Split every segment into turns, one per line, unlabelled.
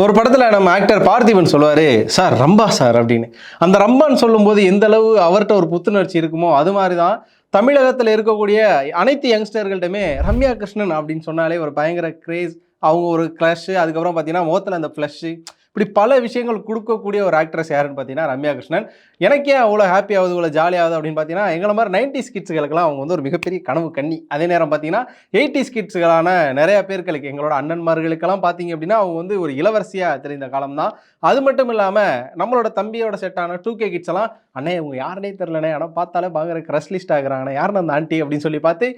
ஒரு படத்தில் நம்ம ஆக்டர் பார்த்திபன் சொல்லுவார் சார் ரம்பா சார் அப்படின்னு. அந்த ரம்பான்னு சொல்லும்போது எந்த அளவு அவர்கிட்ட ஒரு புத்துணர்ச்சி இருக்குமோ அது மாதிரி தான் தமிழகத்தில் இருக்கக்கூடிய அனைத்து யங்ஸ்டர்கள்ட்டுமே ரம்யா கிருஷ்ணன் அப்படின்னு சொன்னாலே ஒரு பயங்கர கிரேஸ் அவங்க ஒரு க்ளஷ் அதுக்கப்புறம் பார்த்தீங்கன்னா முகத்தில் அந்த ஃப்ளஷ்ஷு இப்படி பல விஷயங்கள் கொடுக்கக்கூடிய ஒரு ஆக்ட்ரஸ் யாருன்னு பார்த்தீங்கன்னா ரம்யா கிருஷ்ணன் எனக்கே அவ்வளோ ஹாப்பி ஆகுது இவ்வளோ ஜாலியாகுது அப்படின்னு பார்த்தீங்கன்னா எங்களை மாதிரி நைன்டி ஸ்கிட்ஸுகளுக்கெல்லாம் அவங்க வந்து ஒரு மிகப்பெரிய கனவு கண்ணி. அதே நேரம் பார்த்தீங்கன்னா எயிட்டி ஸ்கிட்ஸுகளான நிறைய பேர்களுக்கு எங்களோட அண்ணன்மார்களுக்கெல்லாம் பார்த்தீங்க அப்படின்னா அவங்க வந்து ஒரு இளவரசியாக தெரிந்த காலம் தான் அது மட்டும் இல்லாமல் நம்மளோட தம்பியோட செட்டான டூ கே கிட்ஸ் எல்லாம் அண்ணே இவங்க யாருனே தெரிலனே ஆனால் பார்த்தாலே பயங்கர க்ரஷ் லிஸ்ட் ஆகுறாங்கண்ணே. யாருன்னு அந்த ஆண்டி அப்படின்னு சொல்லி பார்த்து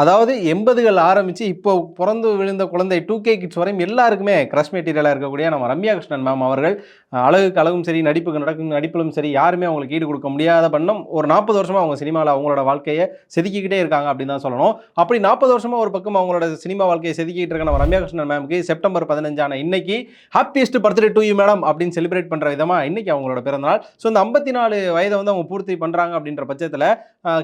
அதாவது எண்பதுகள் ஆரம்பித்து இப்போ பிறந்து விழுந்த குழந்தை டூ கே கிட்ஸ் வரையும் எல்லாருக்குமே க்ரஷ் மெட்டீரியலாக இருக்கக்கூடிய நம்ம ரம்யா கிருஷ்ணன் மேம் அவர்கள் அழகுக்கு அழகும் சரி நடிப்புக்கு நடக்கும் நடிப்பிலும் சரி யாருமே அவங்களுக்கு ஈடு கொடுக்க முடியாத பண்ணம் ஒரு நாற்பது வருஷமாக அவங்க சினிமாவில் அவங்களோட வாழ்க்கையை செதுக்கிக்கிட்டே இருக்காங்க அப்படின்னு தான் சொல்லணும். அப்படி நாற்பது வருஷமாக ஒரு பக்கம் அவங்களோட சினிமா வாழ்க்கையை செதுக்கிட்டு இருக்க நம்ம ரம்யா கிருஷ்ணன் மேமுக்கு செப்டம்பர் பதினஞ்சான இன்னைக்கு happiest birthday to you madam அப்படின்னு செலிப்ரேட் பண்ணுற விதமாக இன்னைக்கு அவங்களோட பிறந்தநாள். ஸோ இந்த ஐம்பத்தி நாலு வயதை வந்து அவங்க பூர்த்தி பண்ணுறாங்க அப்படின்ற பட்சத்தில்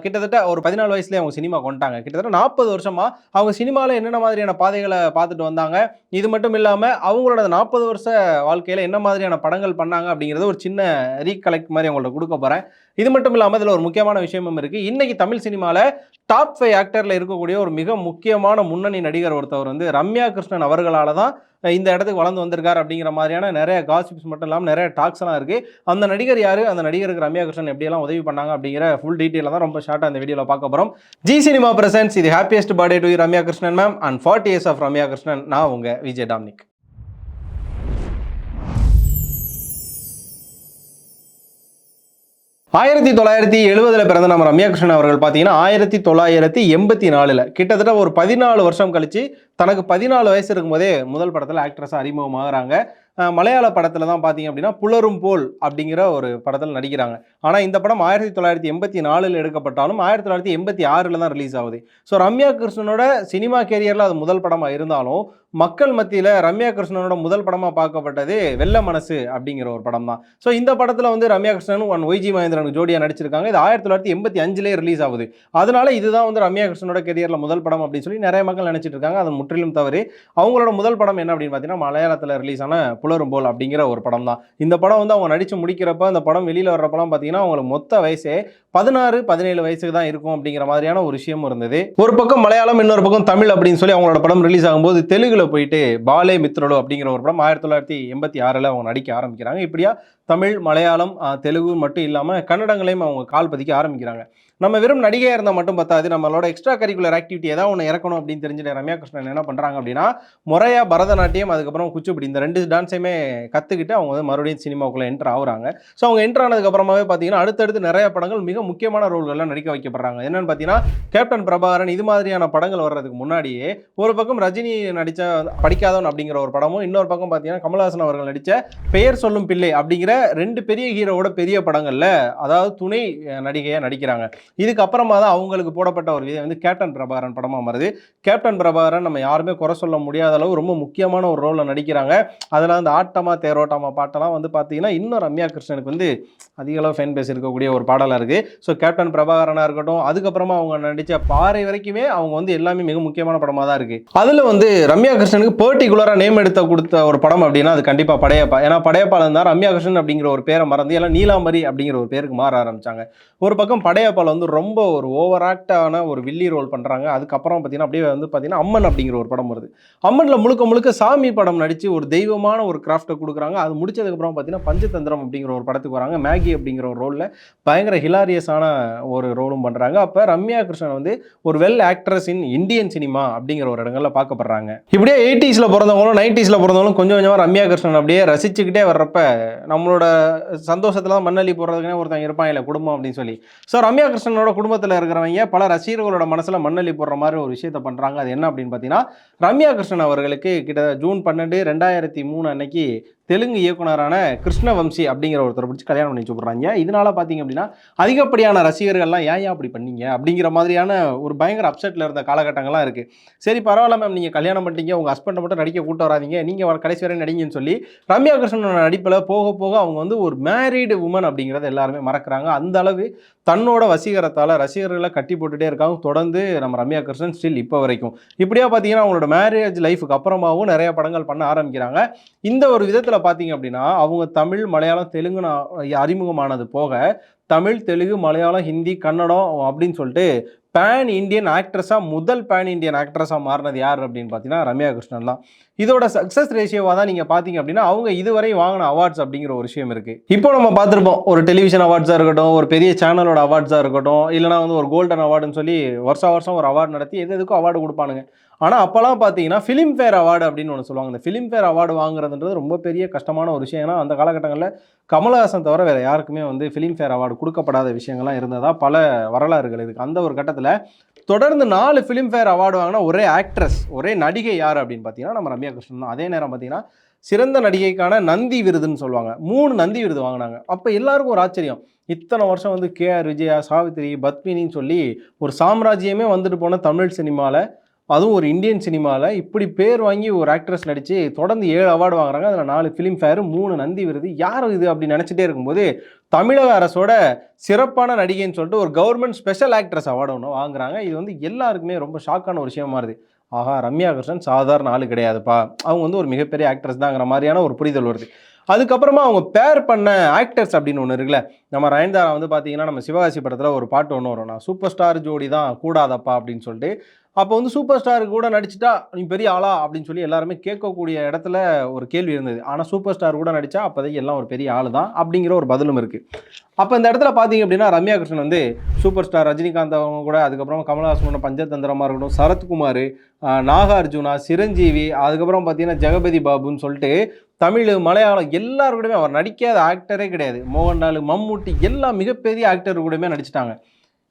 கிட்டத்தட்ட ஒரு பதினாலு வயசுலேயே அவங்க சினிமா கொண்டாங்க. கிட்டத்தட்ட நாற்பது வருஷமாக அவங்க சினிமாவில் என்னென்ன மாதிரியான பாதைகளை பார்த்துட்டு வந்தாங்க? இது மட்டும் இல்லாமல் அவங்களோட நாற்பது வருஷ வாழ்க்கையில் என்ன மாதிரியான படங்கள் பண்ணாங்க அப்படிங்கிறத ஒரு சின்ன ரீகலெக்ட் மாதிரி அவங்கள்ட்ட கொடுக்க போகிறேன் இது மட்டும் இல்லாமல் இதில் ஒரு முக்கியமான விஷயமும் இருக்குது இன்றைக்கி தமிழ் சினிமாவில் டாப் ஃபைவ் ஆக்டரில் இருக்கக்கூடிய ஒரு மிக முக்கியமான முன்னணி நடிகர் ஒருத்தவர் வந்து ரம்யா கிருஷ்ணன் அவர்களால் தான் இந்த இடத்துக்கு வளர்ந்து வந்திருக்கார் அப்படிங்கிற மாதிரியான நிறைய காசிப்ஸ் மட்டும் இல்லாமல் நிறைய டாக்ஸ்லாம் இருக்குது அந்த நடிகர் யார்? அந்த நடிகருக்கு ரம்யா கிருஷ்ணன் எப்படியெல்லாம் உதவி பண்ணாங்க அப்படிங்கிற ஃபுல் டீட்டெயிலாக தான் ரொம்ப ஷார்ட்டாக அந்த வீடியோவில் பார்க்க போகிறோம் ஜி சினிமா பிரசன்ஸ் இது happiest birthday to Ramya Krishnan ma'am and forty years of Ramya Krishnan. நான் உங்கள் விஜய் டாம்னிக். ஆயிரத்தி தொள்ளாயிரத்தி எழுபதுல பிறந்த நம்ம ரம்யா கிருஷ்ணன் அவர்கள் பார்த்தீங்கன்னா ஆயிரத்தி தொள்ளாயிரத்தி எண்பத்தி நாலில் கிட்டத்தட்ட ஒரு பதினாலு வருஷம் கழிச்சு தனக்கு பதினாலு வயசு இருக்கும்போதே முதல் படத்தில் ஆக்ட்ரஸாக அறிமுகமாகறாங்க. மலையாள படத்தில் தான் பார்த்தீங்க அப்படின்னா புலரும் போல் அப்படிங்கிற ஒரு படத்தில் நடிக்கிறாங்க. ஆனால் இந்த படம் ஆயிரத்தி தொள்ளாயிரத்தி எண்பத்தி நாலில் எடுக்கப்பட்டாலும் ஆயிரத்தி தொள்ளாயிரத்தி எண்பத்தி ஆறில் தான் ரிலீஸ் ஆகுது. ஸோ ரம்யா கிருஷ்ணனோட சினிமா கேரியரில் அது முதல் படமாக இருந்தாலும் மக்கள் மத்தியில் ரம்யா கிருஷ்ணனோட முதல் படமாக பார்க்கப்பட்டது வெள்ள மனசு அப்படிங்கிற ஒரு படம் தான். ஸோ இந்த படத்தில் வந்து ரம்யா கிருஷ்ணன் ஒன் ஒய்ஜி மகேந்திரன் ஜோடியாக நடிச்சிருக்காங்க. இது ஆயிரத்தி தொள்ளாயிரத்தி எண்பத்தி அஞ்சுலேயே ரிலீஸ் ஆகுது. அதனால இதுதான் வந்து ரம்யா கிருஷ்ணனோட கெரியரில் முதல் படம் அப்படின்னு சொல்லி நிறைய மக்கள் நினச்சிட்டு இருக்காங்க. அது முற்றிலும் தவறு. அவங்களோட முதல் படம் என்ன அப்படின்னு பார்த்தீங்கன்னா மலையாளத்தில் ரிலீஸ் ஆன புலரும் போல் அப்படிங்கிற ஒரு படம் தான். இந்த படம் வந்து அவங்க நடித்து முடிக்கிறப்ப அந்த படம் வெளியில் வர்றப்பெல்லாம் பார்த்தீங்கன்னா அவங்களுக்கு மொத்த வயசே பதினாறு பதினேழு வயசுக்கு தான் இருக்கும் அப்படிங்கிற மாதிரியான ஒரு விஷயம் இருந்தது. ஒரு பக்கம் மலையாளம் இன்னொரு பக்கம் தமிழ் அப்படின்னு சொல்லி அவங்களோட படம் ரிலீஸ் ஆகும்போது தெலுங்குல போயிட்டு பாலே மித்ரலோ அப்படிங்கிற ஒரு படம் ஆயிரத்தி தொள்ளாயிரத்தி எண்பத்தி ஆறில் அவங்க நடிக்க ஆரம்பிக்கிறாங்க. இப்படியா தமிழ் மலையாளம் தெலுங்கு மட்டும் இல்லாமல் கன்னடங்களையும் அவங்க கால் பதிக்க ஆரம்பிக்கிறாங்க. நம்ம வெறும் நடிகையாக இருந்தால் மட்டும் பத்தாது. நம்மளோட எக்ஸ்ட்ரா கரிக்குலர் ஆக்டிவிட்டி ஏதாவது ஒன்று இறக்கணும் அப்படின்னு தெரிஞ்சு ரம்யா கிருஷ்ணன் என்ன பண்ணுறாங்க அப்படின்னா முறையாக பரதநாட்டியம் அதுக்கப்புறம் குச்சிப்புடி இந்த ரெண்டு டான்ஸையுமே கற்றுக்கிட்டு அவங்க வந்து மறுபடியும் சினிமாவுக்குள்ளே என்டர் ஆகுறாங்க. ஸோ அவங்க என்டர் ஆனதுக்கப்புறமாவே பார்த்தீங்கன்னா அடுத்தடுத்து நிறைய படங்கள் மிக முக்கியமான ரோல்கள்லாம் நடிக்க வைக்கப்படுறாங்க. என்னென்னு பார்த்தீங்கன்னா கேப்டன் பிரபாகரன் இது மாதிரியான படங்கள் வர்றதுக்கு முன்னாடியே ஒரு பக்கம் ரஜினி நடித்த படிக்காதவன் அப்படிங்கிற ஒரு படமும் இன்னொரு பக்கம் பார்த்தீங்கன்னா கமலஹாசன் அவர்கள் நடித்த பெயர் சொல்லும் பிள்ளை அப்படிங்கிற ரெண்டு பெரிய ஹீரோவோட பெரிய படங்களில் அதாவது துணை நடிகையாக நடிக்கிறாங்க. இதுக்கப்புறமா தான் அவங்களுக்கு போடப்பட்ட ஒரு விதை வந்து கேப்டன் பிரபாகரன் படமாக மாறுது. கேப்டன் பிரபாகரன் நம்ம யாருமே குறை சொல்ல முடியாத அளவு ரொம்ப முக்கியமான ஒரு ரோலில் நடிக்கிறாங்க. அதில் அந்த ஆட்டமா தேரோட்டமா பாட்டெல்லாம் வந்து பார்த்தீங்கன்னா இன்னும் ரம்யா கிருஷ்ணனுக்கு வந்து அதிக அளவு ஃபேன் பேஸ் இருக்கக்கூடிய ஒரு பாடலாக இருக்குது ஸோ கேப்டன் பிரபாகரனாக இருக்கட்டும் அதுக்கப்புறமா அவங்க நடித்த பாறை வரைக்குமே அவங்க வந்து எல்லாமே மிக முக்கியமான படமாக தான் இருக்குது அதில் வந்து ரம்யா கிருஷ்ணனுக்கு பர்டிகுலராக நேம் எடுத்த கொடுத்த ஒரு படம் அப்படின்னா அது கண்டிப்பாக படையப்பா. ஏன்னா படையப்பால இருந்தால் ரம்யா கிருஷ்ணன் அப்படிங்கிற ஒரு பேரை மறந்து எல்லாம் நீலாம்பரி அப்படிங்கிற ஒரு பேருக்கு மாற ஆரம்பித்தாங்க ஒரு பக்கம் படையப்பால் வந்து ரொம்ப ஒரு ஓவர் ஆக்டான ஒரு வில்லி ரோல் பண்ணுறாங்க அதுக்கப்புறம் பார்த்தீங்கன்னா அப்படியே வந்து பார்த்தீங்கன்னா அம்மன் அப்படிங்கிற ஒரு படம் வருது. அம்மனில் முழுக்க முழுக்க சாமி படம் நடித்து ஒரு தெய்வமான ஒரு கிராஃப்ட்டை கொடுக்குறாங்க. அது முடிச்சதுக்கப்புறம் பார்த்தீங்கன்னா பஞ்சதந்திரம் அப்படிங்கிற ஒரு படத்துக்கு வராங்க. மேகி அப்படிங்கிற ஒரு ரோலில் பயங்கர ஹிலாரியஸான ஒரு ரோலும் பண்ணுறாங்க அப்போ ரம்யா கிருஷ்ணன் வந்து ஒரு well actress in Indian cinema அப்படிங்கிற ஒரு இடங்களில் பார்க்கப்படுறாங்க. இப்படியே எயிட்டிஸில் பிறந்தவங்களும் நைன்டிஸில் பிறந்தவங்களும் கொஞ்சம் கொஞ்சமாக ரம்யா கிருஷ்ணன் அப்படியே ரசிச்சுக்கிட்டே வர்றப்ப நம்மளோட சந்தோஷத்தில் தான் மண்ணள்ளி போடுறதுக்குனே ஒருத்தன் இருப்பான் இல்லை குடும்பம் அப்படின்னு சொல்லி. ஸோ ரம்யா கிருஷ்ணனோட குடும்பத்தில் இருக்கிறவங்க பல ரசிகர்களோட மனசில் மண்ணள்ளி போடுற மாதிரி ஒரு விஷயத்த பண்ணுறாங்க அது என்ன அப்படின்னு பார்த்தீங்கன்னா ரம்யா கிருஷ்ணன் அவர்களுக்கு கிட்ட ஜூன் பன்னெண்டு ரெண்டாயிரத்தி மூணு அன்னைக்கு தெலுங்கு இயக்குனரான கிருஷ்ணவம்சி அப்படிங்கிற ஒருத்தரை பிடிச்சி கல்யாணம் பண்ணி சொல்கிறாங்க இதனால பார்த்தீங்க அப்படின்னா அதிகப்படியான ரசிகர்கள்லாம் ஏன் ஏன் அப்படி பண்ணீங்க? அப்படிங்கிற மாதிரியான ஒரு பயங்கர அப்செட்டில் இருந்த காலகட்டங்கள்லாம் இருக்குது சரி பரவாயில்ல மேம் நீங்கள் கல்யாணம் பண்ணிட்டீங்க உங்கள் ஹஸ்பண்டை மட்டும் நடிக்க கூட்ட வராதீங்க நீங்கள் கடைசி வரை நடிங்கன்னு சொல்லி ரம்யா கிருஷ்ணனோட நடிப்பில் போக போக அவங்க வந்து ஒரு மேரீடு உமன் அப்படிங்கிறத எல்லாருமே மறக்கிறாங்க. அந்த அளவு தன்னோட வசீகரத்தால் ரசிகர்களை கட்டி போட்டுட்டே இருக்காங்க. தொடர்ந்து நம்ம ரம்யா கிருஷ்ணன் ஸ்டில் இப்போ வரைக்கும். இப்படியா பார்த்தீங்கன்னா அவங்களோட மேரேஜ் லைஃபுக்கு அப்புறமாவும் நிறைய படங்கள் பண்ண ஆரம்பிக்கிறாங்க. இந்த ஒரு விதத்தில் பார்த்தீங்க அப்படின்னா அவங்க தமிழ் மலையாளம் தெலுங்கு அறிமுகமானது போக தமிழ் தெலுங்கு மலையாளம் ஹிந்தி கன்னடம் அப்படின்னு சொல்லிட்டு பேன் இந்தியன் ஆக்ட்ரஸாக முதல் பேன் இந்தியன் ஆக்ட்ரஸாக மாறினது யார் அப்படின்னு பார்த்தீங்கன்னா ரம்யா கிருஷ்ணன் தான். இதோட சக்ஸஸ் ரேஷியோவாக தான் நீங்கள் பார்த்தீங்க அப்படின்னா அவங்க இதுவரை வாங்கின அவார்ட்ஸ் அப்படிங்கிற ஒரு விஷயம் இருக்குது இப்போ நம்ம பார்த்துருப்போம் ஒரு டெலிவிஷன் அவார்ட்ஸாக இருக்கட்டும் ஒரு பெரிய சேனலோட அவார்ட்ஸாக இருக்கட்டும் இல்லைனா வந்து ஒரு கோல்டன் அவார்டுன்னு சொல்லி வருஷம் வருஷம் ஒரு அவார்டு நடத்தி எது எதுக்கும் அவார்டு கொடுப்பானுங்க. ஆனால் அப்போல்லாம் பார்த்தீங்கன்னா ஃபிலிம் ஃபேர் அவார்டு அப்படின்னு ஒன்று சொல்லுவாங்க. இந்த ஃபிலிம் ஃபேர் அவார்டு வாங்குறதுன்றது ரொம்ப பெரிய கஷ்டமான ஒரு விஷயம். ஏன்னா அந்த காலகட்டங்களில் கமலஹாசன் தவிர வேறு யாருக்குமே வந்து ஃபிலிம் ஃபேர் அவார்டு கொடுக்கப்படாத விஷயங்கள்லாம் இருந்ததா பல வரலாறுகள் இருக்குது அந்த ஒரு கட்டத்தில் தொடர்ந்து நாலு ஃபிலிம் ஃபேர் அவார்டு வாங்கின ஒரே ஆக்ட்ரஸ் ஒரே நடிகை யார் அப்படின்னு பார்த்தீங்கன்னா நம்ம ரம்யா கிருஷ்ணன் தான். அதே நேரம் பார்த்தீங்கன்னா சிறந்த நடிகைக்கான நந்தி விருதுன்னு சொல்லுவாங்க. மூணு நந்தி விருது வாங்கினாங்க. அப்போ எல்லாருக்கும் ஒரு ஆச்சரியம். இத்தனை வருஷம் வந்து கே ஆர் விஜயா சாவித்திரி பத்மினின்னு சொல்லி ஒரு சாம்ராஜ்யமே வந்துட்டு போன தமிழ் சினிமாவில் அதுவும் ஒரு இந்தியன் சினிமாவில் இப்படி பேர் வாங்கி ஒரு ஆக்ட்ரஸ் நடித்து தொடர்ந்து ஏழு அவார்டு வாங்குறாங்க. அதில் நாலு ஃபிலிம் ஃபேர் மூணு நந்தி விருது. யார் இது அப்படின்னு நினச்சிட்டே இருக்கும்போது தமிழக அரசோட சிறப்பான நடிகைன்னு சொல்லிட்டு ஒரு கவர்மெண்ட் ஸ்பெஷல் ஆக்ட்ரஸ் அவார்டு ஒன்று வாங்குறாங்க. இது வந்து எல்லாருக்குமே ரொம்ப ஷாக்கான ஒரு விஷயமா இருது ஆஹா ரம்யா கிருஷ்ணன் சாதாரண ஆள் கிடையாதுப்பா. அவங்க வந்து ஒரு மிகப்பெரிய ஆக்ட்ரஸ் தாங்கிற மாதிரியான ஒரு புரிதல் வருது. அதுக்கப்புறமா அவங்க பேர் பண்ண ஆக்டர்ஸ் அப்படின்னு ஒன்று இருக்குல்ல. நம்ம ரயன்தாரா வந்து பார்த்தீங்கன்னா நம்ம சிவகாசி படத்தில் ஒரு பாட்டு ஒன்று வரும். நான் சூப்பர் ஸ்டார் ஜோடி தான் கூடாதப்பா அப்படின்னு சொல்லிட்டு. அப்போ வந்து சூப்பர் ஸ்டாருக்கு கூட நடிச்சிட்டா நீ பெரிய ஆளா? அப்படின்னு சொல்லி எல்லாருமே கேட்கக்கூடிய இடத்துல ஒரு கேள்வி இருந்தது. ஆனால் சூப்பர் ஸ்டார் கூட நடித்தா அப்போதைக்கு எல்லாம் ஒரு பெரிய ஆள் தான் அப்படிங்கிற ஒரு பதிலும் இருக்குது அப்போ இந்த இடத்துல பார்த்தீங்க அப்படின்னா ரம்யா கிருஷ்ணன் வந்து சூப்பர் ஸ்டார் ரஜினிகாந்த் அவங்க கூட அதுக்கப்புறம் கமல்ஹாசன் பஞ்சதந்திரமாக இருக்கட்டும் சரத்குமார் நாகார்ஜுனா சிரஞ்சீவி அதுக்கப்புறம் பார்த்தீங்கன்னா ஜெகபதி பாபுன்னு சொல்லிட்டு தமிழ் மலையாளம் எல்லாரு கூடயுமே அவர் நடிக்காத ஆக்டரே கிடையாது. மோகன்லால் மம்முட்டி எல்லா மிகப்பெரிய ஆக்டர் கூடயுமே நடிச்சிட்டாங்க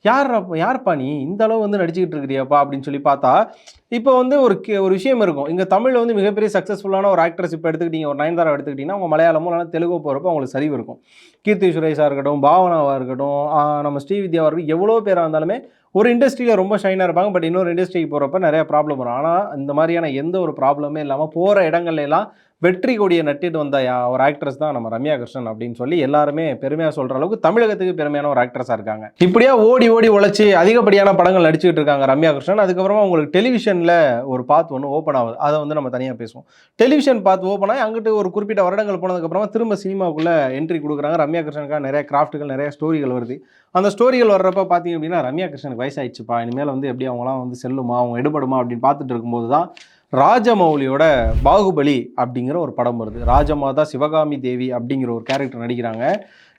யார் யார்ப்பா நீ? இந்த அளவு வந்து நடிச்சுக்கிட்டு இருக்கிறியாப்பா அப்படின்னு சொல்லி பார்த்தா இப்போ வந்து ஒரு கே- ஒரு விஷயம் இருக்கும். இங்கே தமிழில் வந்து மிகப்பெரிய சக்ஸஸ்ஃபுல்லான ஒரு ஆக்ட்ரஸ் இப்போ எடுத்துக்கிட்டீங்க. ஒரு நயன்தாரா எடுத்துக்கிட்டிங்கன்னா அவங்க மலையாளமோ இல்லைனா தெலுங்கு போகிறப்போ அவங்களுக்கு சரிவு இருக்கும். கீர்த்தி சுரேஷாக இருக்கட்டும் பாவனாவாக இருக்கட்டும் நம்ம ஸ்ரீவித்யாவாக இருக்கட்டும் எவ்வளோ பேராக இருந்தாலுமே ஒரு இண்டஸ்ட்ரியில் ரொம்ப ஷைனாக இருப்பாங்க. பட் இன்னொரு இண்டஸ்ட்ரிக்கு போகிறப்ப நிறைய ப்ராப்ளம் வரும். ஆனால் இந்த மாதிரியான எந்த ஒரு ப்ராப்ளமே இல்லாமல் போகிற இடங்கள்லாம் வெற்றி கொடியை நட்டிட்டு வந்த யா- ஒரு ஆக்ட்ரஸ் தான் நம்ம ரம்யா கிருஷ்ணன் அப்படின்னு சொல்லி எல்லாருமே பெருமையாக சொல்கிற அளவுக்கு தமிழகத்துக்கு பெருமையான ஒரு ஆக்ட்ரஸாக இருக்காங்க. இப்படியா ஓடி ஓடி உழைச்சி அதிகப்படியான படங்கள் நடிச்சுக்கிட்டு இருக்காங்க ரம்யா கிருஷ்ணன். அதுக்கப்புறமா உங்களுக்கு டெலிவிஷனில் ஒரு பாத் ஒன்று ஓப்பன் ஆகுது. அதை வந்து நம்ம தனியாக பேசுவோம். டெலிவிஷன் பாத் ஓப்பன் ஆகி அங்கிட்டு ஒரு குறிப்பிட்ட வருடங்கள் போனதுக்கப்புறமா திரும்ப சினிமாவுக்குள்ளே என்ட்ரி கொடுக்குறாங்க. ரம்யா கிருஷ்ணனுக்காக நிறைய கிராஃப்ட்டுகள் நிறைய ஸ்டோரிகள் வருது. அந்த ஸ்டோரிகள் வர்றப்ப பார்த்தீங்க அப்படின்னா ரம்யா கிருஷ்ணனுக்கு வயசாயிடுச்சுப்பா. இனிமேல் வந்து எப்படி அவங்களாம் வந்து செல்லுமா அவங்க எடுபடுமா அப்படின்னு பார்த்துட்டு இருக்கும்போது தான் ராஜமௌலியோட பாகுபலி அப்படிங்கிற ஒரு படம் வருது. ராஜமாதா சிவகாமி தேவி அப்படிங்கிற ஒரு கேரக்டர் நடிக்கிறாங்க.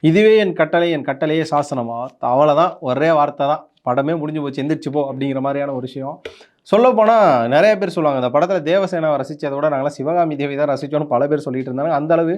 இதுவே என் கட்டளை என் கட்டளையே சாசனமா? அவ்வளோதான் ஒரே வார்த்தை தான் படமே முடிஞ்சு போச்சு எந்திரிச்சு போ அப்படிங்கிற மாதிரியான ஒரு விஷயம். சொல்லப்போனால் நிறைய பேர் சொல்லுவாங்க அந்த படத்தில் தேவசேனாவை ரசித்ததை விட நாங்களாம் சிவகாமி தேவி தான் ரசித்தோன்னு பல பேர் சொல்லிட்டு இருந்தாங்க. அந்த அளவு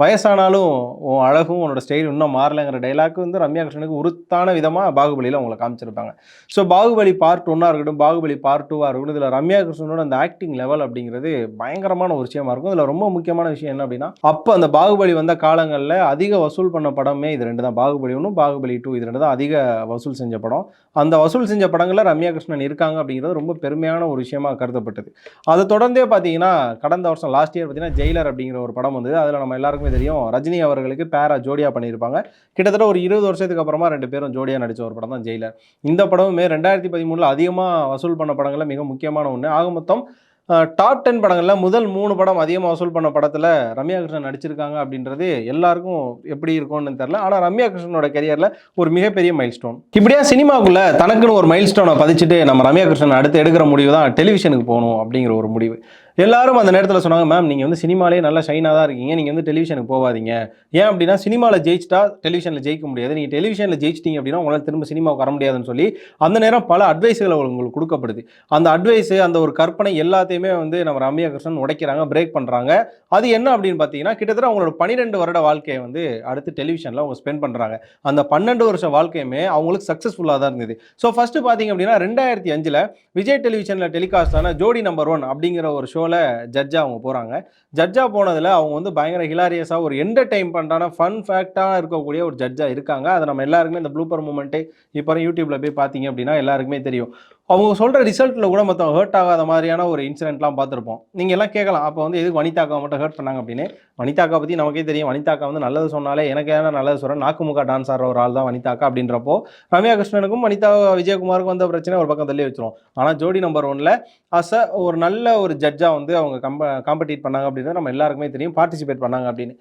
வயசானாலும் உன் அழகும் உன்னோட ஸ்டைல் இன்னும் மாறலைங்கிற டைலாக் வந்து ரம்யா கிருஷ்ணனுக்கு உருத்தான விதமாக பாகுபலியில் அவங்களை காமிச்சிருப்பாங்க. ஸோ பாகுபலி பார்ட் ஒன்னாக இருக்கட்டும் பாகுபலி பார்ட் டூவாக இருக்கட்டும் இதில் ரம்யா கிருஷ்ணனோட அந்த ஆக்டிங் லெவல் அப்படிங்கிறது பயங்கரமான ஒரு விஷயமா இருக்கும். இதில் ரொம்ப முக்கியமான விஷயம் என்ன அப்படின்னா அப்போ அந்த பாகுபலி வந்த காலங்களில் அதிக வசூல் பண்ண படமே இது ரெண்டு தான். பாகுபலி ஒன்று பாகுபலி டூ இது ரெண்டு தான் அதிக வசூல் செஞ்ச படம். அந்த வசூல் செஞ்ச படங்களில் ரம்யா கிருஷ்ணன் இருக்காங்க அப்படிங்கிறது ரொம்ப பெருமையான ஒரு விஷயமா கருதப்பட்டது. அதை தொடர்ந்தே பார்த்தீங்கன்னா கடந்த வருஷம் லாஸ்ட் இயர் பார்த்தீங்கன்னா ஜெயிலர் அப்படிங்கிற ஒரு படம் வந்தது. அதில் நம்ம எல்லாருக்குமே தெரியும் ரஜினி அவர்களுக்கு பேரா ஜோடியாக பண்ணியிருப்பாங்க. கிட்டத்தட்ட ஒரு இருபது வருஷத்துக்கு அப்புறமா ரெண்டு பேரும் ஜோடியாக நடித்த ஒரு படம் தான் ஜெயிலர் இந்த படமுமே ரெண்டாயிரத்தி பதிமூணில் அதிகமாக வசூல் பண்ண படங்களில் மிக முக்கியமான ஒன்று ஆக மொத்தம் டாப் டென் படங்களில் முதல் மூணு படம் அதிகமாக வசூல் பண்ண படத்தில் ரம்யா கிருஷ்ணன் நடிச்சிருக்காங்க அப்படின்றது எல்லாருக்கும் எப்படி இருக்கும்னு தெரில ஆனால் ரம்யா கிருஷ்ணனோட கெரியரில் ஒரு மிகப்பெரிய மைல் ஸ்டோன் இப்படியா சினிமாவுக்குள்ளே தனக்குன்னு ஒரு மைல் ஸ்டோனை பதிச்சுட்டு நம்ம ரம்யா கிருஷ்ணன் அடுத்து எடுக்கிற முடிவு தான் டெலிவிஷனுக்கு போகணும் அப்படிங்கிற ஒரு முடிவு. எல்லாரும் அந்த நேரத்தில் சொன்னாங்க மேம் நீங்கள் வந்து சினிமாலே நல்லா ஷைனாக தான் இருக்கீங்க. நீங்கள் வந்து டெலிவிஷனுக்கு போகாதீங்க. ஏன் அப்படின்னா சினிமாவில் ஜெயிச்சிட்டா டெலிவிஷனில் ஜெயிக்க முடியாது. நீங்கள் டெலிவிஷனில் ஜெயிச்சிட்டீங்க அப்படின்னா உங்களால் திரும்ப சினிமாவுக்கு வர முடியாதுன்னு சொல்லி அந்த நேரம் பல அட்வைஸ்களை உங்களுக்கு கொடுக்கப்படுது. அந்த அட்வைஸு அந்த ஒரு கற்பனை எல்லாத்தையுமே வந்து நம்ம ரம்யா கிருஷ்ணன் உடைக்கிறாங்க பிரேக் பண்ணுறாங்க அது என்ன அப்படின்னு பார்த்தீங்கன்னா கிட்டத்தட்ட அவங்களோட பன்னிரெண்டு வருட வாழ்க்கையை வந்து அடுத்து டெலிவிஷனில் அவங்க ஸ்பெண்ட் பண்ணுறாங்க அந்த பன்னெண்டு வருஷம் வாழ்க்கையுமே அவங்களுக்கு சக்ஸஸ்ஃபுல்லாக தான் இருந்தது. ஸோ ஃபஸ்ட்டு பார்த்தீங்க அப்படின்னா ரெண்டாயிரத்தி அஞ்சில் விஜய் டெலிவிஷனில் டெலிகாஸ்டான ஜோடி நம்பர் ஒன் அப்படிங்கிற ஒரு ஷோ ஷோவில் ஜட்ஜாக அவங்க போகிறாங்க ஜட்ஜாக போனதில் அவங்க வந்து பயங்கர ஹிலாரியஸாக ஒரு என்டர்டைன் பண்ணுறான ஃபன் ஃபேக்டாக இருக்கக்கூடிய ஒரு ஜட்ஜாக இருக்காங்க. அதை நம்ம எல்லாருக்குமே இந்த ப்ளூப்பர் மூமெண்ட்டு இப்போ யூடியூப்பில் போய் பார்த்தீங்க அப்படின்னா எல்லாருக்குமே தெரியும். அவங்க சொல்கிற ரிசல்ட்டில் கூட மொத்தம் ஹர்ட் ஆகாத மாதிரியான ஒரு இன்சிடென்ட்லாம் பார்த்துருப்போம். நீங்கள் எல்லாம் கேட்கலாம். அப்போ வந்து எதுக்கு வனிதாக்கா மட்டும் ஹர்ட் பண்ணாங்க அப்படின்னு? வனிதாக்கா பற்றி நமக்கே தெரியும். வனிதாக்கா வந்து நல்லது சொன்னாலே எனக்கு என்ன நல்லது சொல்கிறேன் நாக்குமுகா டான்ஸ் ஆடுற ஒரு ஆள் தான் வனிதாக்கா அப்படின்றப்போ ரம்யா கிருஷ்ணனுக்கும் வனிதா விஜயகுமாருக்கும் வந்த பிரச்சனை ஒரு பக்கம் தள்ளி வச்சிரும். ஆனால் ஜோடி நம்பர் ஒன்ல அஸ் அ ஒரு நல்ல ஒரு ஜட்ஜாக வந்து அவங்க கம்ப காம்படிட் பண்ணாங்க அப்படின்றது நம்ம எல்லாருக்குமே தெரியும். பார்ட்டிசிபேட் பண்ணாங்க அப்படின்னு.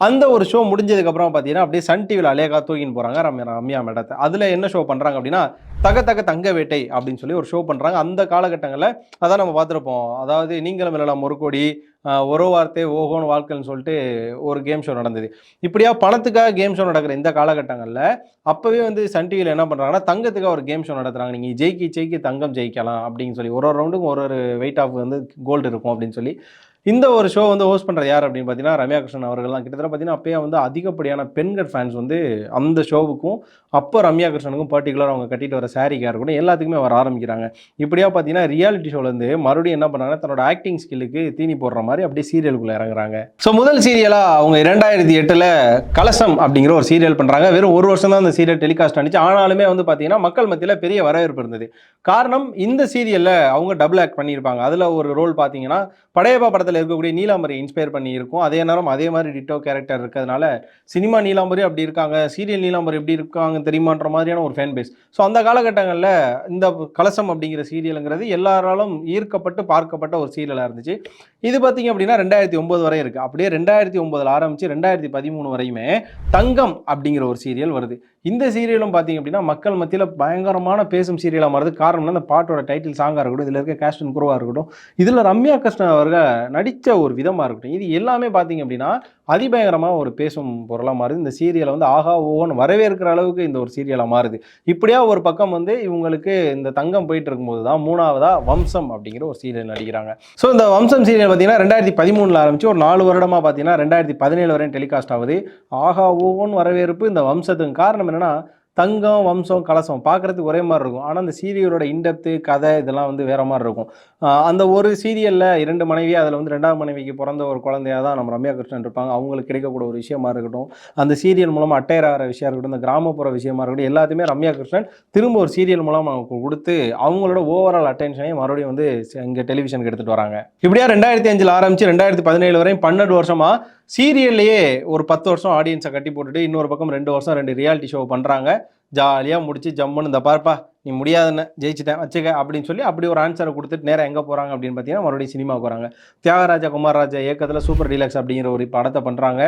அந்த ஒரு ஷோ முடிஞ்சதுக்கப்புறம் பார்த்தீங்கன்னா அப்படியே சன் டிவியில் அலேகா தூக்கின்னு போகிறாங்க ரம்யா ரம்யா மேடத்தை. அதில் என்ன ஷோ பண்ணுறாங்க அப்படின்னா தக தக தங்க வேட்டை அப்படின்னு சொல்லி ஒரு ஷோ பண்ணுறாங்க அந்த காலகட்டங்களில் அதான் நம்ம பார்த்துருப்போம். அதாவது நீங்களும் இல்லலாம் ஒரு கோடி ஒரு வார்த்தை ஓகோன்னு வாழ்க்கைன்னு சொல்லிட்டு ஒரு கேம் ஷோ நடந்தது. இப்படியா பணத்துக்காக கேம் ஷோ நடக்கிற இந்த காலகட்டங்களில் அப்போவே வந்து சன் டிவியில் என்ன பண்ணுறாங்கன்னா தங்கத்துக்காக ஒரு கேம் ஷோ நடத்துகிறாங்க நீங்கள் ஜெயிக்கி ஜெயிக்கி தங்கம் ஜெயிக்கலாம் அப்படின்னு சொல்லி ஒரு ஒரு ரவுண்டுக்கும் ஒரு ஒரு வெயிட் ஆஃப் வந்து கோல்டு இருக்கும் அப்படின்னு சொல்லி இந்த ஒரு ஷோ வந்து ஹோஸ்ட் பண்ணுறது யார் அப்படின்னு பார்த்தீங்கன்னா ரம்யா கிருஷ்ணன் அவர்கள் தான் கிட்டத்தட்ட பார்த்தீங்கன்னா அப்பயே வந்து அதிகப்படியான பெண்கள் ஃபேன்ஸ் வந்து அந்த ஷோவுக்கும் அப்போ ரம்யா கிருஷ்ணனுக்கும் பர்டிகுலர் அவங்க கட்டிட்டு வர சாரிக்காக இருக்கணும் எல்லாத்துக்குமே வர ஆரம்பிக்கிறாங்க. இப்படியா பார்த்தீங்கன்னா ரியாலிட்டி ஷோலேருந்து மறுபடியும் என்ன பண்ணாங்கன்னா தன்னோட ஆக்டிங் ஸ்கில்லுக்கு தீனி போடுற மாதிரி அப்படியே சீரியலுக்குள்ளே இறங்குறாங்க. ஸோ முதல் சீரியலாக அவங்க இரண்டாயிரத்தி எட்டில் கலசம் அப்படிங்கிற ஒரு சீரியல் பண்ணுறாங்க வெறும் ஒரு வருஷம் தான் அந்த சீரியல் டெலிகாஸ்ட் ஆனிச்சு ஆனாலுமே வந்து பார்த்தீங்கன்னா மக்கள் மத்தியில் பெரிய வரவேற்பு இருந்தது. காரணம் இந்த சீரியலில் அவங்க டபுள் ஆக்ட் பண்ணியிருப்பாங்க. அதில் ஒரு ரோல் பார்த்தீங்கன்னா படையப்பா படத்தில் இருக்கக்கூடிய நீலாம்பரி இன்ஸ்பயர் பண்ணி இருக்கும் அதே நேரம் அதே மாதிரி டிட்டோ கேரக்டர் இருக்கிறதுனால சினிமா நீலாம்பரி அப்படி இருக்காங்க சீரியல் நீலாம்பரி எப்படி இருக்காங்க தெரியுமான்ற மாதிரியான ஒரு ஃபேன் பேஸ் ஸோ அந்த காலகட்டங்களில் இந்த கலசம் அப்படிங்கிற சீரியலுங்கிறது எல்லாராலும் ஈர்க்கப்பட்டு பார்க்கப்பட்ட ஒரு சீரியலாக இருந்துச்சு. இது பார்த்தீங்க அப்படின்னா ரெண்டாயிரத்தி ஒம்பது வரை இருக்குது அப்படியே ரெண்டாயிரத்தி ஒம்பதில் ஆரம்பித்து ரெண்டாயிரத்தி பதிமூணு வரையுமே தங்கம் அப்படிங்கிற ஒரு சீரியல் வருது. இந்த சீரியலும் பார்த்தீங்க அப்படின்னா மக்கள் மத்தியில் பயங்கரமான பேசும் சீரியலாக மாறுது. காரணம்னா அந்த பாட்டோட டைட்டில் சாங்காக இருக்கட்டும் இதில் இருக்க கேஸ்டன் குருவாக இருக்கட்டும் இதில் ரம்யா கிருஷ்ணன் அவர்கள் நடித்த ஒரு விதமாக இருக்கட்டும். இது எல்லாமே பார்த்தீங்க அப்படின்னா அதிபயங்கரமாக ஒரு பேசும் பொருளாக மாறுது. இந்த சீரியலை வந்து ஆகா ஓன்னு வரவேற்கிற அளவுக்கு இந்த ஒரு சீரியலாக மாறுது. இப்படியா ஒரு பக்கம் வந்து இவங்களுக்கு இந்த தங்கம் போயிட்டு இருக்கும்போது தான் மூணாவதா வம்சம் அப்படிங்கிற ஒரு சீரியல் நடிக்கிறாங்க. ஸோ இந்த வம்சம் சீரியல் பார்த்தீங்கன்னா ரெண்டாயிரத்தி பதிமூணில் ஆரம்பிச்சு ஒரு நாலு வருடமாக பார்த்தீங்கன்னா ரெண்டாயிரத்தி பதினேழு வரையும் டெலிகாஸ்ட் ஆகுது. ஆகா ஓன்னு வரவேற்பு இந்த வம்சத்துக்கு காரணம் என்னென்னா தங்கம் வம்சம் கலசம் பார்க்குறதுக்கு ஒரே மாதிரி இருக்கும். ஆனால் அந்த சீரியலோட இன்டெப்த்து கதை இதெல்லாம் வந்து வேறு மாதிரி இருக்கும். அந்த ஒரு சீரியலில் இரண்டு மனைவி அதில் வந்து ரெண்டாவது மனைவிக்கு பிறந்த ஒரு குழந்தையாக தான் நம்ம ரம்யா கிருஷ்ணன் இருப்பாங்க. அவங்களுக்கு கிடைக்கக்கூடிய ஒரு விஷயமா இருக்கட்டும் அந்த சீரியல் மூலமாக அட்டையர் ஆகிற விஷயம் இருக்கட்டும் இந்த கிராமப்புற விஷயமா இருக்கட்டும் எல்லாத்தையுமே ரம்யா கிருஷ்ணன் திரும்ப ஒரு சீரியல் மூலமாக அவங்க கொடுத்து அவங்களோட ஓவரால் அட்டென்ஷனையும் மறுபடியும் வந்து இங்கே டெலிவிஷனுக்கு எடுத்துகிட்டு வராங்க. இப்படியா ரெண்டாயிரத்தி அஞ்சில் ஆரம்பித்து ரெண்டாயிரத்தி பதினேழு வரையும் பன்னெண்டு வருஷமாக சீரியல்லையே ஒரு பத்து வருஷம் ஆடியன்ஸை கட்டி போட்டுட்டு இன்னொரு பக்கம் ரெண்டு வருஷம் ரெண்டு ரியாலிட்டி ஷோ பண்ணுறாங்க ஜாலியாக முடிச்சு ஜம்முன்னு இந்த பார்ப்பா நீ முடியாதுன்னு ஜெயிச்சிட்டேன் வச்சுக்க அப்படின்னு சொல்லி அப்படி ஒரு ஆன்சரை கொடுத்துட்டு நேரம் எங்கே போகிறாங்க அப்படின்னு பார்த்தீங்கன்னா மறுபடியும் சினிமாவுக்கு வராங்க. தியாகராஜா குமாரராஜா இயக்கத்தில் சூப்பர் டீலக்ஸ் அப்படிங்கிற ஒரு படத்தை பண்ணுறாங்க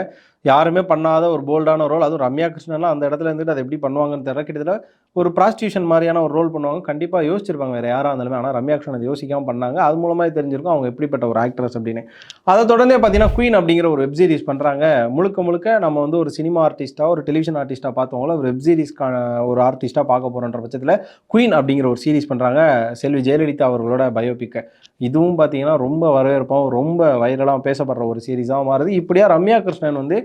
யாருமே பண்ணாத ஒரு போல்டான ரோல் அதுவும் ரம்யா கிருஷ்ணன்லாம் அந்த இடத்துல இருந்துட்டு அதை எப்படி பண்ணுவாங்கன்னு தெரியல. கிட்டத்தட்ட ஒரு ப்ராஸ்டியூஷன் மாதிரியான ஒரு ரோல் பண்ணுவாங்க. கண்டிப்பாக யோசிச்சிருப்பாங்க வேறு யாராக இருந்தாலுமே. ஆனால் ரம்யா கிருஷ்ணன் அதை யோசிக்காமல் பண்ணாங்க. அது மூலமாக தெரிஞ்சிருக்கும் அவங்க எப்படிப்பட்ட ஒரு ஆக்ட்ரஸ் அப்படின்னு. அதை தொடர்ந்தே பார்த்தீங்கன்னா குயின் அப்படிங்கிற ஒரு வெப் சீரிஸ் பண்ணுறாங்க முழுக்க முழுக்க நம்ம வந்து ஒரு சினிமா ஆர்டிஸ்ட்டாக ஒரு டெலிவிஷன் ஆர்டிஸ்ட்டாக பார்த்தவங்கள ஒரு வெப் சீரிஸ்க்கான ஒரு ஆர்டிஸ்ட்டாக பார்க்க போகிறோன்ற பட்சத்தில் குயின் அப்படிங்கிற ஒரு சீரிஸ் பண்ணுறாங்க செல்வி ஜெயலலிதா அவர்களோட பயோபிக்கை இதுவும் பார்த்தீங்கன்னா ரொம்ப வரவேற்பாகவும் ரொம்ப வைரலாக பேசப்படுற ஒரு சீரீஸாக மாறுது. இப்படியா ரம்யா கிருஷ்ணன் வந்து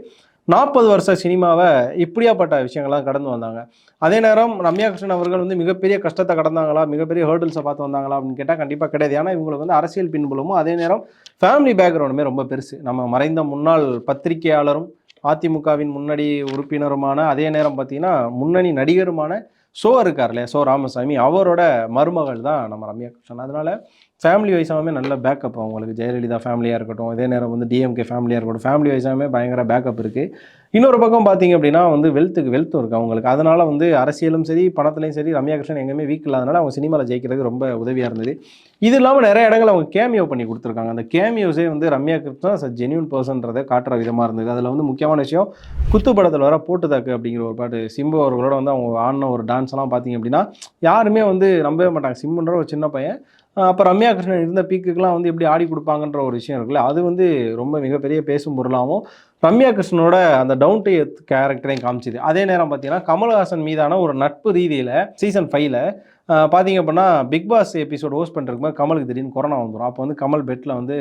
நாற்பது வருஷ சினிமாவை இப்படியாப்பட்ட விஷயங்கள்லாம் கடந்து வந்தாங்க. அதே நேரம் ரம்யா கிருஷ்ணன் அவர்கள் வந்து மிகப்பெரிய கஷ்டத்தை கடந்தாங்களா மிகப்பெரிய ஹேர்டில்ஸை பார்த்து வந்தாங்களா அப்படின்னு கேட்டால் கண்டிப்பாக கிடையாது. ஏன்னா இவங்களுக்கு வந்து அரசியல் பின்புலமும் அதே நேரம் ஃபேமிலி பேக்ரவுண்டுமே ரொம்ப பெருசு. நம்ம மறைந்த முன்னாள் பத்திரிகையாளரும் அதிமுகவின் முன்னணி உறுப்பினருமான அதே நேரம் பார்த்தீங்கன்னா முன்னணி நடிகருமான சோ இருக்கார் இல்லையா? சோ ராமசாமி அவரோட மருமகள் தான் நம்ம ரம்யா கிருஷ்ணன். அதனால ஃபேமிலி வைஸாகவே நல்ல பேக்கப் அவங்களுக்கு ஜெயலலிதா ஃபேமிலியாக இருக்கட்டும் இதே நேரம் வந்து டிஎம்கே ஃபேமிலியாக இருக்கட்டும் ஃபேமிலி வைஸாகவே பயங்கர பேக்கப் இருக்குது இன்னொரு பக்கம் பார்த்தீங்க அப்படின்னா வந்து வெல்த்துக்கு வெல்த்தும் இருக்குது அவங்களுக்கு. அதனால் வந்து அரசியலும் சரி பணத்துலையும் சரி ரம்யா கிருஷ்ணன் எங்கேயுமே வீக் இல்லாதனால அவங்க சினிமாவில் ஜெயிக்கிறது ரொம்ப உதவியாக இருந்தது. இது இல்லாமல் நிறைய இடங்கள் அவங்க கேமியோ பண்ணி கொடுத்துருக்காங்க. அந்த கேமியோஸே வந்து ரம்யா கிருஷ்ணன் அஸ் ஜென்யூன் பர்சன்றதை காட்டுற விதமாக இருந்தது. அதில் வந்து முக்கியமான விஷயம் குத்து படத்தில் வர போட்டுதாக்கு அப்படிங்கிற ஒரு பாட்டு சிம்பு அவர்களோட வந்து அவங்க ஆடின ஒரு டான்ஸ் எல்லாம் பார்த்தீங்க அப்படின்னா யாருமே வந்து நம்பவே மாட்டாங்க. சிம்புன்ற ஒரு சின்ன பையன் அப்போ ரம்யா கிருஷ்ணன் இருந்த பீக்குக்கெலாம் வந்து எப்படி ஆடி கொடுப்பாங்கன்ற ஒரு விஷயம் இருக்குல்ல அது வந்து ரொம்ப மிகப்பெரிய பேசும் பொருளாகவும் ரம்யா கிருஷ்ணனோட அந்த டவுன் டு எர்த் கேரக்டரையும் காமிச்சிது. அதே நேரம் பார்த்தீங்கன்னா கமல்ஹாசன் மீதான ஒரு நட்பு ரீதியில் சீசன் ஃபைவ்ல பார்த்தீங்க அப்படின்னா பிக் பாஸ் எபிசோட் ஹோஸ்ட் பண்ணிருக்கும்போது கமலுக்கு திடீர்னு கொரோனா வந்துடும் அப்போ வந்து கமல் பெட்டில் வந்து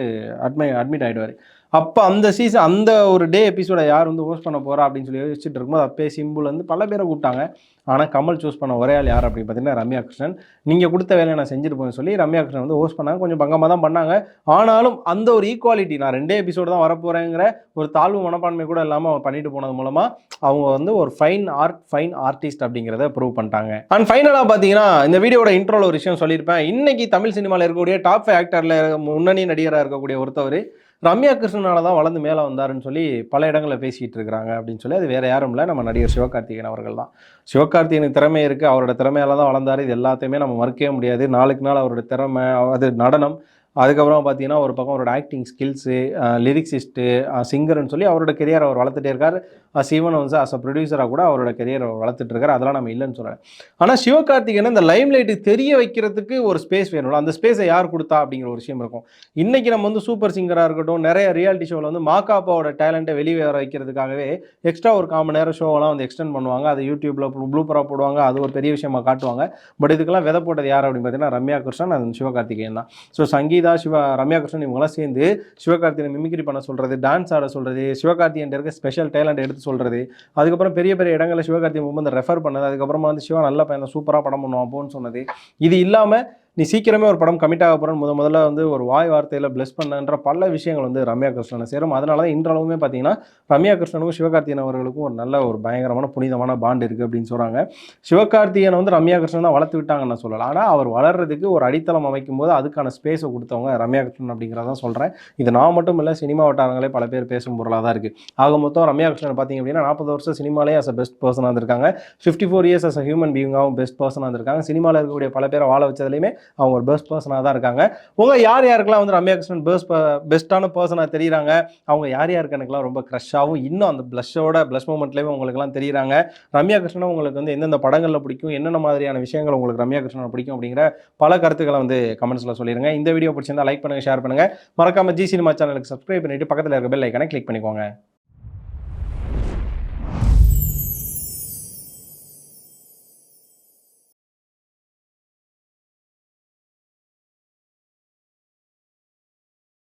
அட்மி அட்மிட் ஆகிடுவார் அப்போ அந்த சீசன் அந்த ஒரு டே எபிசோடை யார் வந்து ஹோஸ்ட் பண்ண போகிறா அப்படின்னு சொல்லி யோசிச்சுட்டு இருக்கும்போது அப்பே சிம்புல் வந்து பல பேரை கூப்பிட்டாங்க. ஆனால் கமல் சூஸ் பண்ண ஒரே ஆள் யார் அப்படின்னு பார்த்தீங்கன்னா ரம்யா கிருஷ்ணன் நீங்கள் கொடுத்த வேலையை நான் செஞ்சுட்டு போகணும்னு சொல்லி ரம்யா கிருஷ்ணன் வந்து ஹோஸ்ட் பண்ணாங்க. கொஞ்சம் பங்கமாக தான் பண்ணாங்க. ஆனாலும் அந்த ஒரு ஈக்குவாலிட்டி நான் ரெண்டே எபிசோடு தான் வரப்போகிறேங்கிற ஒரு தாழ்வு மனப்பான்மை கூட இல்லாமல் அவங்க பண்ணிட்டு போனது மூலமாக அவங்க வந்து ஒரு ஃபைன் ஆர்ட் ஃபைன் ஆர்டிஸ்ட் அப்படிங்கிறத ப்ரூவ் பண்ணிட்டாங்க. அண்ட் ஃபைனலாக பார்த்தீங்கன்னா இந்த வீடியோட இன்ட்ரோல ஒரு விஷயம் சொல்லியிருப்பேன். இன்னைக்கு தமிழ் சினிமாவில் இருக்கக்கூடிய டாப் ஃபைவ் ஆக்டரில் முன்னணி நடிகராக இருக்கக்கூடிய ஒருத்தவர் ரம்யா கிருஷ்ணனால தான் வளர்ந்து மேலே வந்தாருன்னு சொல்லி பல இடங்களில் பேசிக்கிட்டு இருக்கிறாங்க அப்படின்னு சொல்லி அது வேற யாரும் இல்லை. நம்ம நடிகர் சிவகார்த்திகேயன் அவர்கள் தான். சிவகார்த்திகேயனுக்கு திறமை இருக்குது அவரோட திறமையால தான் வளர்ந்தார். இது எல்லாத்தையுமே நம்ம மறுக்கவே முடியாது. நாளுக்கு நாள் அவரோட திறமை அது நடனம் அதுக்கப்புறம் பார்த்தீங்கன்னா ஒரு பக்கம் அவரோட ஆக்டிங் ஸ்கில்ஸு லிரிக்ஸிஸ்ட்டு சிங்கர்னு சொல்லி அவரோட கெரியர் அவர் வளர்த்துட்டே இருக்கார். சிவன் வந்து அஸ் அ ப்ரொடியூசராக கூட அவரோட கெரியர் வளர்த்துட்டு இருக்காரு அதெல்லாம் நம்ம இல்லைன்னு சொல்கிறேன் ஆனால் சிவகார்த்திகேயன் இந்த லைம் லைட்டு தெரிய வைக்கிறதுக்கு ஒரு ஸ்பேஸ் வேணும்ல. அந்த ஸ்பேஸை யார் கொடுத்தா அப்படிங்கிற ஒரு விஷயம் இருக்கும். இன்றைக்கி நம்ம வந்து சூப்பர் சிங்கராக இருக்கட்டும் நிறைய ரியாலிட்டி ஷோவில் வந்து மாக்காப்பாவோட டேலண்ட்டை வெளியே வர வைக்கிறதுக்காகவே எக்ஸ்ட்ரா ஒரு காமன் நேரம் ஷோவெல்லாம் வந்து எக்ஸ்டெண்ட் பண்ணுவாங்க. அது யூடியூப்பில் ப்ளூப்பராக போடுவாங்க. அது ஒரு பெரிய விஷயமா காட்டுவாங்க. பட் இதுக்கெல்லாம் விதை போட்டது யார் அப்படின்னு பார்த்தீங்கன்னா ரம்யா கிருஷ்ணன் அது சிவகார்த்திகேயன் தான். ஸோ சங்கீதா சிவ ரம்யா கிருஷ்ணன் இவங்கெல்லாம் சேர்ந்து சிவகார்த்திகேயன் மிமிக்ரி பண்ண சொல்கிறது டான்ஸ் ஆட சொல்கிறது சிவகார்த்திகேயன் இருக்க ஸ்பெஷல் டேலண்ட் எடுத்து சொல்கிறது அதுக்கப்புறம் பெரிய பெரிய இடங்களில் சிவகார்த்திகேயன் வந்து ரெஃபர் பண்ணது. அதுக்கப்புறமா வந்து சிவா நல்ல பையன் சூப்பராக படம் பண்ணுவான் போன்னு சொன்னது. இது இல்லாமல் நீ சீக்கிரமே ஒரு படம் கமிட் ஆக போகிறேன்னு முத முதல்ல வந்து ஒரு வாய் வார்த்தையில் ப்ளஸ் பண்ணன்ற பல விஷயங்கள் வந்து ரம்யா கிருஷ்ணனை சேரும். அதனால தான் இன்றளவுமே பார்த்தீங்கன்னா ரம்யா கிருஷ்ணனுக்கும் சிவகார்த்திகேயன் அவர்களுக்கும் ஒரு நல்ல ஒரு பயங்கரமான புனிதமான பாண்ட் இருக்குது அப்படின்னு சொல்கிறாங்க சிவகார்த்தியனை வந்து ரம்யா கிருஷ்ணன் தான் வளர்த்து விட்டாங்கன்னு நான் சொல்லலாம் ஆனால் அவர் வளர்றதுக்கு ஒரு அடித்தளம் அமைக்கும் போது அதுக்கான ஸ்பேஸை கொடுத்தவங்க ரம்யா கிருஷ்ணன் அப்படிங்கிறதான் சொல்கிறேன் இது நான் மட்டும் இல்லை சினிமா வட்டாரங்களே பல பேர் பேசும் பொருளாக தான் இருக்குது ஆக மொத்தம் ரம்யா கிருஷ்ணன் பார்த்தீங்க அப்படின்னா நாற்பது வருஷம் சினிமாலே அஸ் அ பெஸ்ட் பர்சனாக இருந்திருக்காங்க. Fifty four years as a human பீயிங்காகவும் best பர்சனாக இருந்திருக்காங்க. சினிமாவில் இருக்கக்கூடிய பல பேரை வாழ வச்சதுலையுமே அவங்க ஒரு பெஸ்ட் பர்சனாக தான் இருக்காங்க. உங்கள் யார் யாருக்கெல்லாம் வந்து ரம்யா கிருஷ்ணன் பெஸ்ட் பெஸ்ட்டான பர்சனாக தெரியுறாங்க? அவங்க யார் யாருக்கு எனக்குலாம் ரொம்ப க்ரஷ்ஷாகவும் இன்னும் அந்த ப்ளஷோட ப்ளஷ் மூமெண்ட்லேயுமே உங்களுக்குலாம் தெரியுறாங்க. ரம்யா கிருஷ்ணன் உங்களுக்கு வந்து எந்தெந்த படங்களில் பிடிக்கும்? என்னென்ன மாதிரியான விஷயங்கள் உங்களுக்கு ரம்யா கிருஷ்ணன் பிடிக்கும்? அப்படிங்கிற பல கருத்துக்களை வந்து கமெண்ட்ஸில் சொல்லிடுங்க இந்த வீடியோ பிடிச்சிருந்தா லைக் பண்ணுங்கள் ஷேர் பண்ணுங்கள் மறக்காமல் ஜி சினிமா சேனலுக்கு சப்ஸ்கிரைப் பண்ணிவிட்டு பக்கத்தில் இருக்க பெல் ஐக்கனை கிளிக் பண்ணிக்கோங்க.